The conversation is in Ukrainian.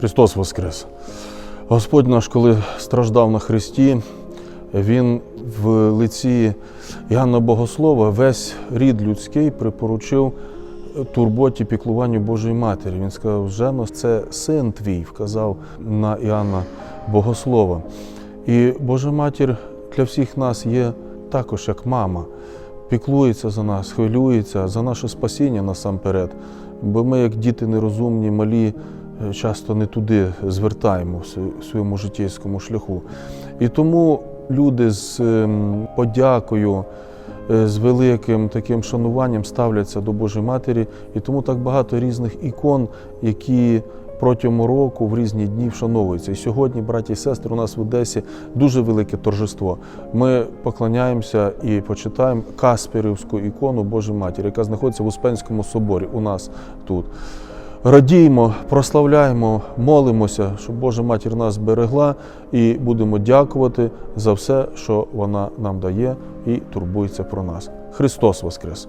Христос Воскрес! Господь наш, коли страждав на Христі, Він в лиці Іоанна Богослова весь рід людський припоручив турботі піклуванню Божої Матері. Він сказав, Жено, це син твій, вказав на Іоанна Богослова. І Божа Матір для всіх нас є також як мама. Піклується за нас, хвилюється за наше спасіння насамперед. Бо ми, як діти нерозумні, малі, часто не туди звертаємо в своєму життєйському шляху. І тому люди з ем, подякою, е, з великим таким шануванням ставляться до Божої Матері, і тому так багато різних ікон, які протягом року в різні дні вшановуються. І сьогодні, браті і сестри, у нас в Одесі дуже велике торжество. Ми поклоняємося і почитаємо Касперівську ікону Божої Матері, яка знаходиться в Успенському соборі у нас тут. Радіємо, прославляємо, молимося, щоб Божа Матір нас берегла, і будемо дякувати за все, що вона нам дає і турбується про нас. Христос Воскрес!